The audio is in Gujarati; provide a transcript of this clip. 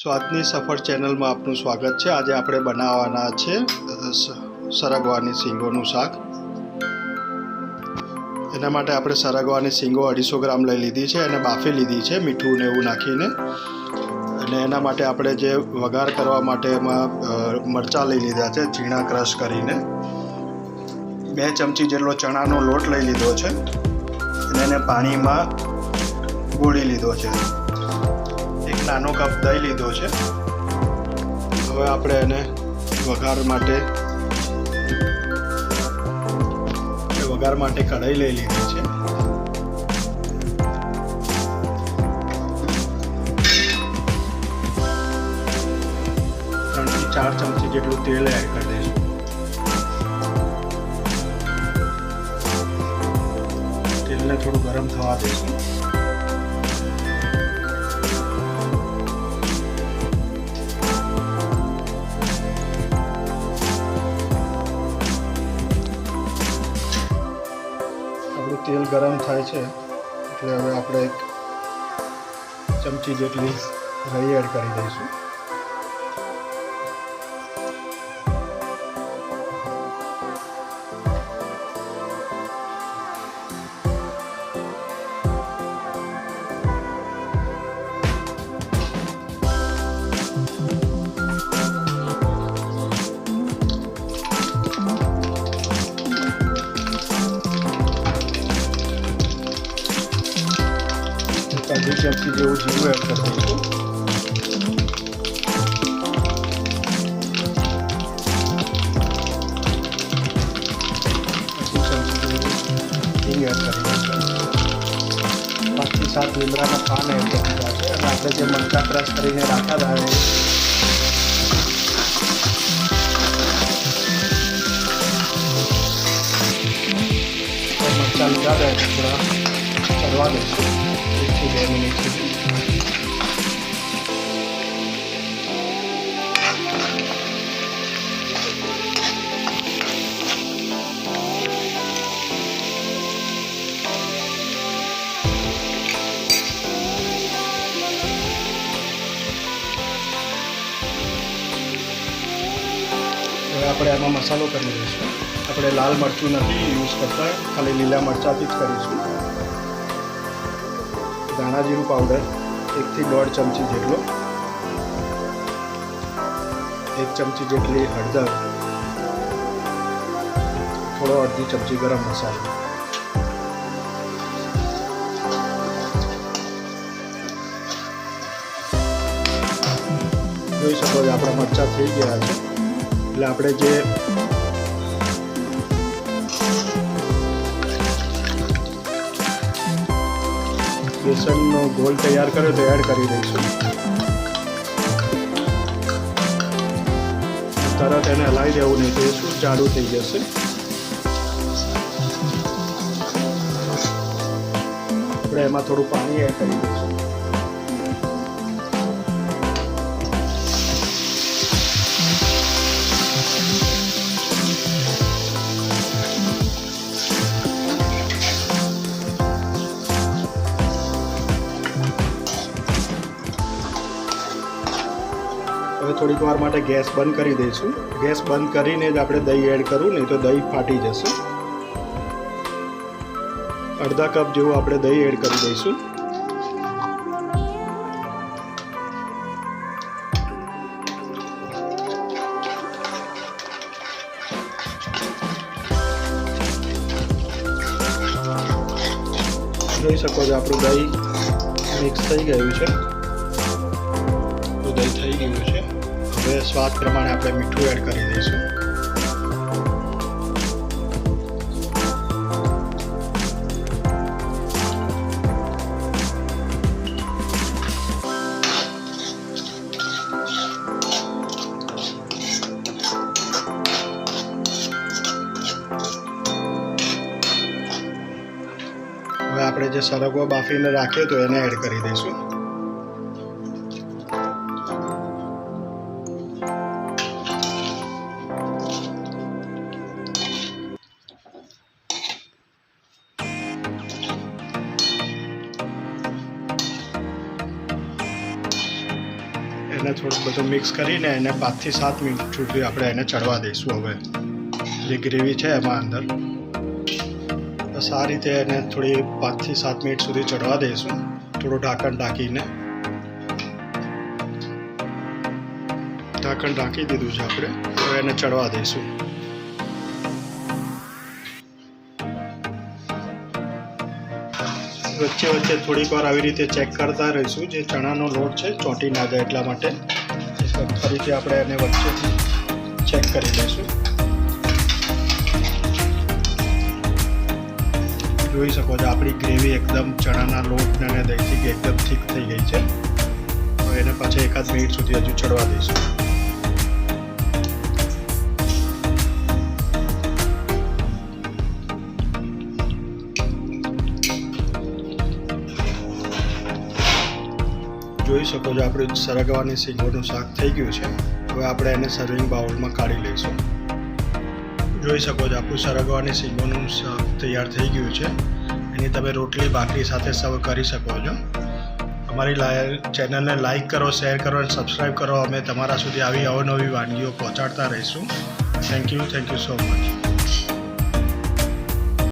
સ્વાદની સફળ ચેનલમાં આપનું સ્વાગત છે. આજે આપણે બનાવવાના છે સરગવાની શીંગોનું શાક. એના માટે આપણે સરગવાની શીંગો અઢીસો ગ્રામ લઈ લીધી છે અને બાફી લીધી છે, મીઠું ને એવું નાખીને. અને એના માટે આપણે જે વઘાર કરવા માટે એમાં મરચાં લઈ લીધા છે, ઝીણા ક્રશ કરીને. બે ચમચી જેટલો ચણાનો લોટ લઈ લીધો છે. અને એને પાણીમાં ગોળી લીધો છે. નાનો કપ દહીં લીધો છે. હવે આપણે એને વઘાર માટે વઘાર માટે કઢાઈ લઈ લીધી છે. ત્રણથી ચાર ચમચી જેટલું તેલ એડ કરી દઈશું. તેલને થોડું ગરમ થવા દઈશું. ગરમ થાય છે એટલે હવે આપણે એક ચમચી જેટલી રહી એડ કરી દઈશું. જેવું હિંગ એડ કરી દઈશું પાંચથી સાત લીમડાના પાન એડ કરી દીધા છે અને આપણે જે મરચાં ક્રશ કરીને રાખ્યા હતા એ મરચાં લીધા હતા એને થોડા કરવા દઈશું એકથી બે આપણે એમાં મસાલો કરી દઈશું. આપણે લાલ મરચું નથી યુઝ કરતા, ખાલી લીલા મરચાંથી જ કરીશું. ધાણા જીરું પાવડર એકથી દોઢ ચમચી જેટલો. એક ચમચી જેટલી હળદર. થોડો અડધી ચમચી ગરમ મસાલો. જોઈ શકો છો, આપણા મરચાં થઈ ગયા છે. એટલે આપણે જે બેસનનો ગોળ તૈયાર કર્યો તો એડ કરી દઈશું. તરત એને હલાવી દેવું નહીં, તો શું જાડું થઈ જશે? આપણે એમાં થોડું પાણી એડ કરી દઈશું. થોડીક વાર માટે ગેસ બંધ કરી દઈશું. ગેસ બંધ કરીને જ આપણે દહીં એડ કરવું નહીં તો દહીં ફાટી જશે. અડધા કપ જેવું આપણે દહીં એડ કરી દઈશું. જોઈ શકો છો આપણું દહીં મિક્સ થઈ ગયું છે. હવે સ્વાદ પ્રમાણે આપણે મીઠું એડ કરી દઈશું. હવે આપણે જે સરગવો બાફીને રાખીએ તો એને એડ કરી દઈશું. એને થોડું બધું મિક્સ કરીને એને પાંચથી સાત મિનિટ સુધી આપણે એને ચડવા દઈશું હવે. જે ગ્રેવી છે એમાં અંદર. બસ આ રીતે એને થોડી પાંચથી સાત મિનિટ સુધી ચડવા દઈશું. થોડું ઢાંકણ ઢાંકીને. ઢાંકણ ઢાંકી દીધું છે આપણે. હવે એને ચડવા દઈશું. વચ્ચે વચ્ચે થોડીક વાર આવી રીતે ચેક કરતા રહીશું. જે ચણાનો લોટ છે, ચોંટી ના જાય એટલા માટે. ફરીથી આપણે એને વચ્ચેથી ચેક કરી લઈશું. જોઈ શકો છો, આપણી ગ્રેવી એકદમ ચણાના લોટ અને દહીંથી એકદમ ઠીક થઈ ગઈ છે. તો એને પાછા એકાદ મિનિટ સુધી હજુ ચડવા દઈશું. શકો છો. આપણું સરગવાની સિંગોનું શાક થઈ ગયું છે. હવે આપણે એને સર્વિંગ બાઉલમાં કાઢી લઈશું. જોઈ શકો છો, આપણું સરગવાની સિંગોનું શાક તૈયાર થઈ ગયું છે. એની તમે રોટલી ભાખરી સાથે સર્વ કરી શકો છો. અમારી ચેનલને લાઇક કરો શેર કરો અને સબસ્ક્રાઈબ કરો. અમે તમારા સુધી આવી અવનવી વાનગીઓ પહોંચાડતા રહીશું. Thank you thank you so much